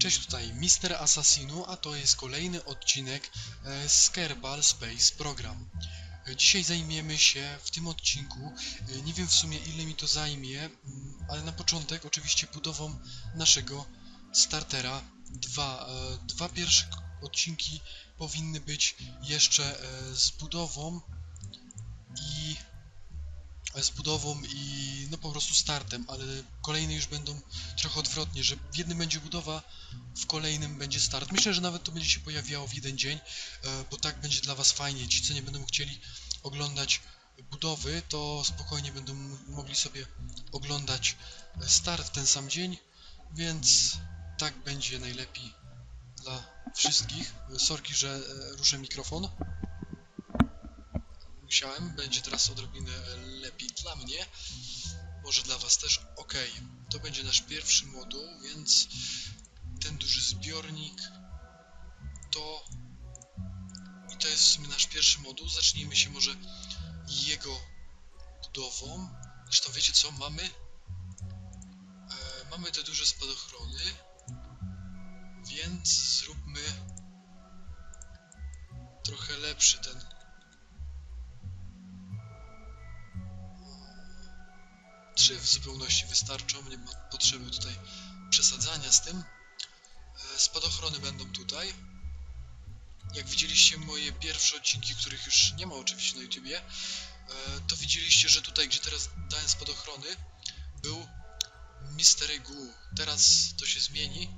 Cześć, tutaj Mister Assassinu, a to jest kolejny odcinek e, z Kerbal Space Program. E, Dzisiaj zajmiemy się w tym odcinku, e, nie wiem w sumie ile mi to zajmie, mm, ale na początek oczywiście budową naszego startera. Dwa, e, dwa pierwsze odcinki powinny być jeszcze e, z budową i z budową i no po prostu startem, ale kolejne już będą trochę odwrotnie, że w jednym będzie budowa, w kolejnym będzie start. Myślę, że nawet to będzie się pojawiało w jeden dzień, e, bo tak będzie dla Was fajnie. Ci, co nie będą chcieli oglądać budowy, to spokojnie będą mogli sobie oglądać e, start w ten sam dzień, więc tak będzie najlepiej dla wszystkich. E, Sorki, że ruszę mikrofon. Musiałem, będzie teraz odrobinę lepiej dla mnie. Może dla Was też. Ok, to będzie nasz pierwszy moduł, więc ten duży zbiornik to i to jest w sumie nasz pierwszy moduł. Zacznijmy się może jego budową. Zresztą wiecie co, mamy e, mamy te duże spadochrony, więc zróbmy trochę lepszy ten trzy w zupełności wystarczą, nie ma potrzeby tutaj przesadzania z tym. E, Spadochrony będą tutaj. Jak widzieliście moje pierwsze odcinki, których już nie ma oczywiście na YouTubie, e, to widzieliście, że tutaj, gdzie teraz dałem spadochrony, był Mystery Goo. Teraz to się zmieni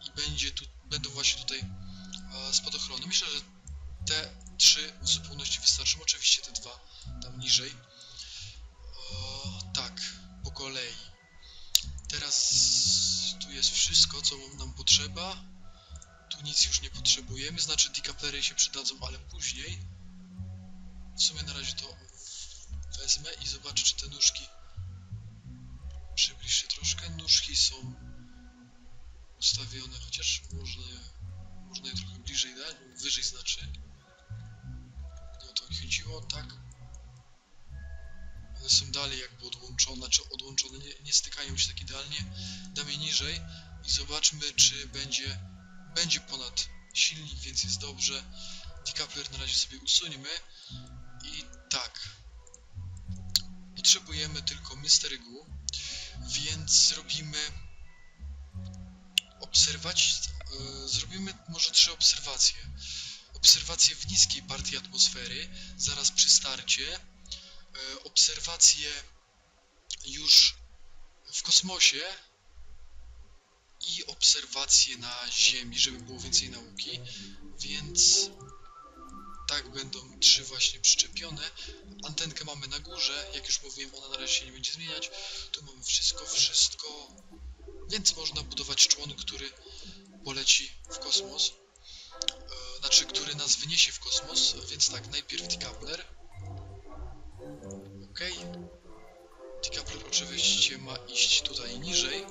i będzie tu, będą właśnie tutaj e, spadochrony. Myślę, że te trzy w zupełności wystarczą. Oczywiście te dwa tam niżej. Kolei. Teraz tu jest wszystko, co nam potrzeba. Tu nic już nie potrzebujemy, znaczy decouplery się przydadzą, ale później. W sumie na razie to wezmę i zobaczę, czy te nóżki... Przybliż się troszkę. Nóżki są ustawione, chociaż można je, można je trochę bliżej dać, wyżej znaczy. Nie o to chodziło, tak. Są dalej jakby odłączone, czy odłączone, nie, nie stykają się tak idealnie. Damy niżej i zobaczmy, czy będzie, będzie ponad silnik, więc jest dobrze. Decoupler na razie sobie usuńmy. I tak. Potrzebujemy tylko Mystery Goo, więc zrobimy obserwacji, e, zrobimy może trzy obserwacje. Obserwacje w niskiej partii atmosfery, zaraz przy starcie, obserwacje już w kosmosie i obserwacje na Ziemi, żeby było więcej nauki, więc tak będą trzy właśnie przyczepione. Antenkę mamy na górze, jak już mówiłem, ona na razie się nie będzie zmieniać. Tu mamy wszystko, wszystko, więc można budować człon, który poleci w kosmos. E, znaczy, który nas wyniesie w kosmos, więc tak, najpierw decoupler. Ok. Decoupler oczywiście ma iść tutaj niżej,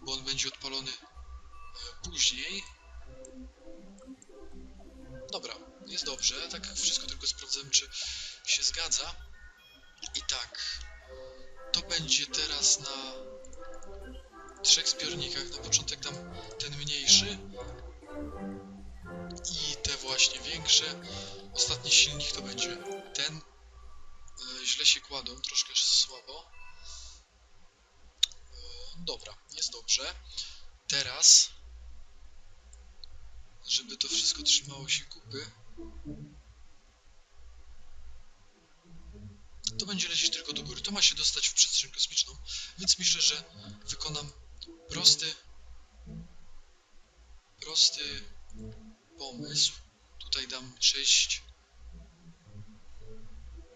bo on będzie odpalony później. Dobra, jest dobrze. Tak wszystko tylko sprawdzam, czy się zgadza. I tak, to będzie teraz na trzech zbiornikach. Na początek tam ten mniejszy i te właśnie większe. Ostatni silnik to będzie ten. Źle się kładą, troszkę słabo. E, dobra, jest dobrze. Teraz, żeby to wszystko trzymało się kupy, to będzie lecieć tylko do góry. To ma się dostać w przestrzeń kosmiczną, więc myślę, że wykonam prosty, prosty pomysł. Tutaj dam 6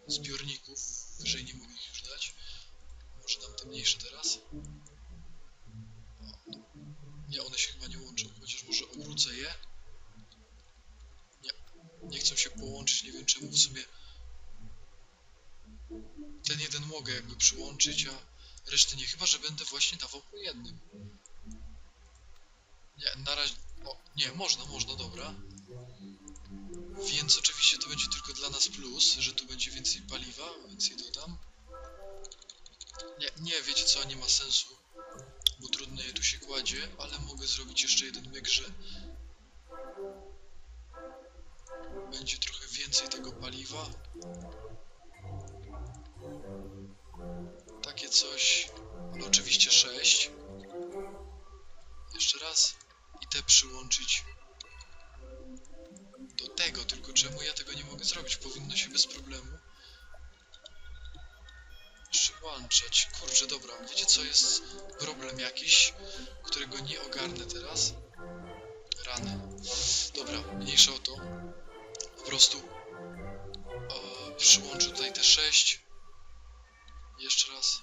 zbiorników. Wyżej nie mogę ich już dać. Może dam te mniejsze teraz. Nie, one się chyba nie łączą, chociaż może obrócę je. Nie, nie chcą się połączyć, nie wiem czemu w sumie. Ten jeden mogę jakby przyłączyć, a reszty nie. Chyba, że będę właśnie dawał po jednym. Nie, na razie... O, nie, można, można, dobra. Więc oczywiście to będzie tylko dla nas plus, że tu będzie więcej paliwa, więc je dodam. Nie, nie, wiecie co, nie ma sensu. bo trudno je tu się kładzie, ale mogę zrobić jeszcze jeden myk, że będzie trochę więcej tego paliwa. Takie coś, ale oczywiście 6. Jeszcze raz i te przyłączyć do tego, tylko czemu ja tego nie mogę zrobić? Powinno się bez problemu przyłączać. Kurczę, dobra, wiecie co jest problem jakiś, którego nie ogarnę teraz? Rany. Dobra, mniejsza o to. Po prostu e, przyłączę tutaj te 6. Jeszcze raz.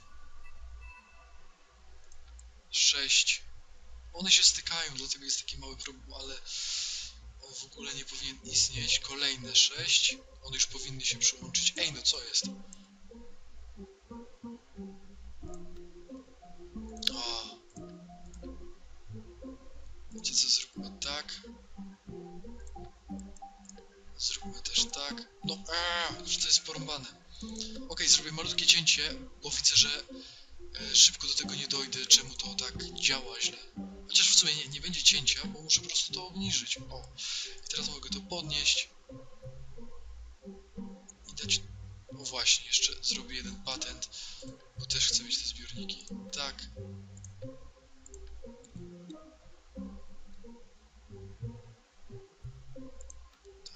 6. One się stykają, dlatego jest taki mały problem, ale w ogóle nie powinien istnieć. Kolejne 6. One już powinny się przyłączyć. Ej, no co jest? O. Wiecie co, zróbmy tak. Zróbmy też tak. No, aaa, że to jest porąbane. Okej, zrobię malutkie cięcie, bo widzę, że e, szybko do tego nie dojdę, czemu to tak działa źle. Chociaż w sumie nie, nie będzie cięcia, bo muszę po prostu to obniżyć. O, i teraz mogę to podnieść. I dać... O właśnie, jeszcze zrobię jeden patent, bo też chcę mieć te zbiorniki. Tak.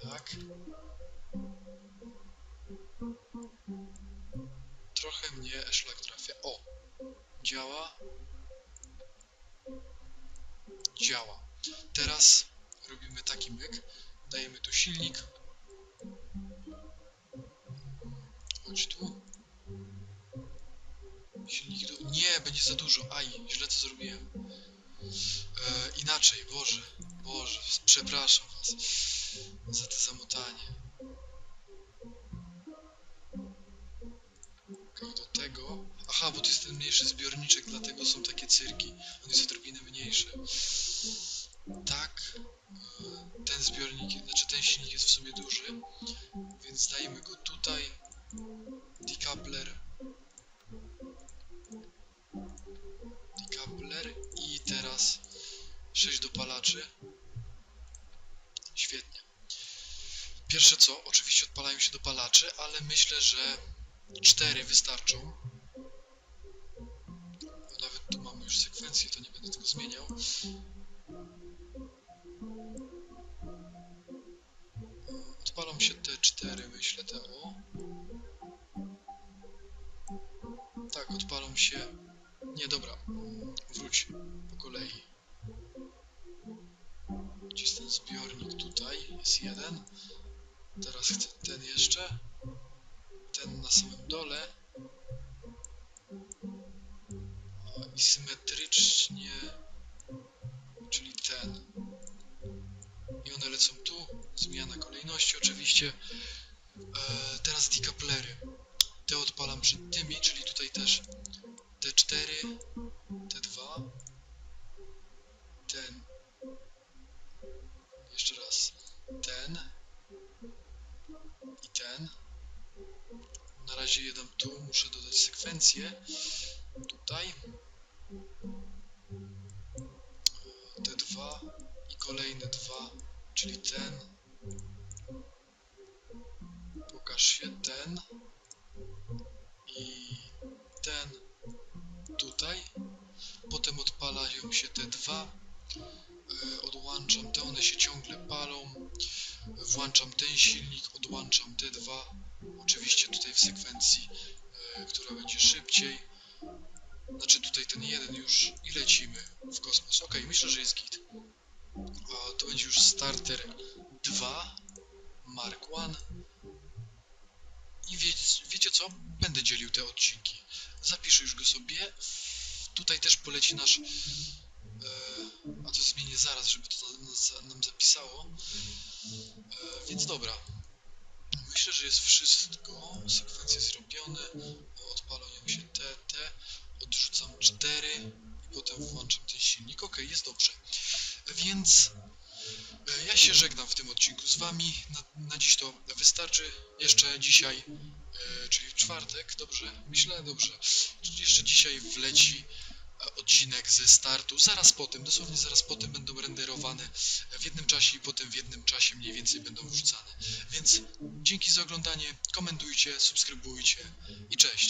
Tak. Trochę mnie szlak trafia. O! Działa. Działa. Teraz robimy taki myk. Dajemy tu silnik. Chodź tu. Silnik tu. Nie, będzie za dużo. Aj, źle to zrobiłem. E, inaczej, Boże. Boże, przepraszam was za to zamotanie. Do tego. Aha, bo to jest ten mniejszy zbiorniczek, dlatego są takie cyrki. On jest odrobinę mniejszy. Tak. e, Ten zbiornik, znaczy ten silnik jest w sumie duży, więc dajemy go tutaj. Decoupler. Decoupler i teraz 6 dopalaczy. Świetnie. Pierwsze co, oczywiście odpalają się dopalacze, ale myślę, że 4 wystarczą. Już sekwencję, to nie będę tego zmieniał. Odpalą się te 4, myślę, te o. Tak, odpalą się. Nie, dobra. Wróć po kolei. Gdzie jest ten zbiornik? Tutaj jest jeden. Teraz chcę ten jeszcze. Ten na samym dole. I symetrycznie. Czyli ten. I one lecą tu. Zmiana kolejności oczywiście. E, teraz decouplery. Te odpalam przed tymi, czyli tutaj też te 4, te 2, ten, jeszcze raz, ten i ten. Na razie je dam tu, muszę dodać sekwencję. Tutaj. Te dwa i kolejne dwa, czyli ten. Pokaż się ten i ten tutaj. Potem odpalają się te dwa. E, Odłączam te, one się ciągle palą. Włączam ten silnik, odłączam te dwa. Oczywiście tutaj w sekwencji, e, która będzie szybciej. Znaczy tutaj ten jeden już i lecimy w kosmos. Ok, myślę, że jest git. A to będzie już starter 2 Mark 1 i wie, wiecie co? Będę dzielił te odcinki. Zapiszę już go sobie. Tutaj też poleci nasz... E, a to zmienię zaraz, żeby to za- nam zapisało. E, więc dobra. Myślę, że jest wszystko. Sekwencje zrobione. Odpalają się te, te. Odrzucam cztery i potem włączam ten silnik. Ok, jest dobrze. Więc e, ja się żegnam w tym odcinku z Wami. Na, na dziś to wystarczy. Jeszcze dzisiaj, e, czyli w czwartek, dobrze? Myślę, dobrze. Jeszcze dzisiaj wleci e, odcinek ze startu. Zaraz potem, dosłownie zaraz potem będą renderowane w jednym czasie i potem w jednym czasie mniej więcej będą wrzucane. Więc dzięki za oglądanie, komentujcie, subskrybujcie i cześć.